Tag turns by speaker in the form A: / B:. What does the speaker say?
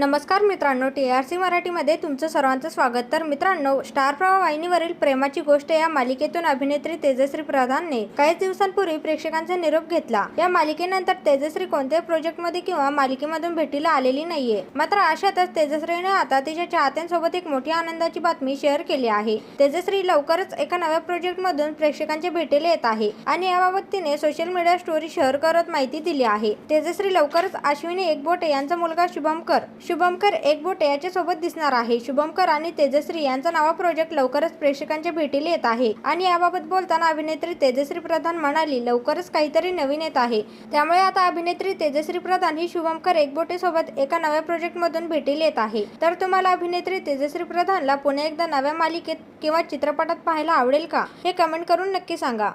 A: नमस्कार मित्रांनो T R C मराठीमध्ये तुमचं सर्वांचं स्वागत. तर मित्रांनो स्टार प्रवाह वाहिनीवरील प्रेमाची गोष्ट या मालिकेतून अभिनेत्री तेजश्री प्रधानने काही दिवसांपूर्वी प्रेक्षकांचा निरोप घेतला. या मालिकेनंतर तेजश्री कोणत्याही प्रोजेक्टमध्ये किंवा मालिकेमधून भेटीला आलेली नाहीये. मात्र अशातच तेजश्रीने आता तिच्या चाहत्यांसोबत एक मोठी आनंदाची बातमी शेअर केली आहे. तेजश्री लवकरच एका नव्या प्रोजेक्टमधून प्रेक्षकांच्या भेटीला येत आहे आणि याबाबत तिने सोशल मीडिया स्टोरी शेअर करत माहिती दिली आहे. तेजश्री लवकरच अश्विनी एकबोटे यांचा मुलगा शुभमकर शुभमकर एकबोटे याच्यासोबत दिसणार आहे. शुभमकर आणि तेजश्री यांचा नवा प्रोजेक्ट लवकरच प्रेक्षकांच्या भेटीला येत आहे. आणि याबाबत बोलताना अभिनेत्री तेजश्री प्रधान म्हणाली लवकरच काहीतरी नवीन येत आहे. त्यामुळे आता अभिनेत्री तेजश्री प्रधान ही शुभमकर एकबोटे सोबत एका नव्या प्रोजेक्ट मधून भेटीला येत आहे. तर तुम्हाला अभिनेत्री तेजश्री प्रधानला पुन्हा एकदा नव्या मालिकेत किंवा चित्रपटात पाहायला आवडेल का? हे कमेंट करून नक्की सांगा.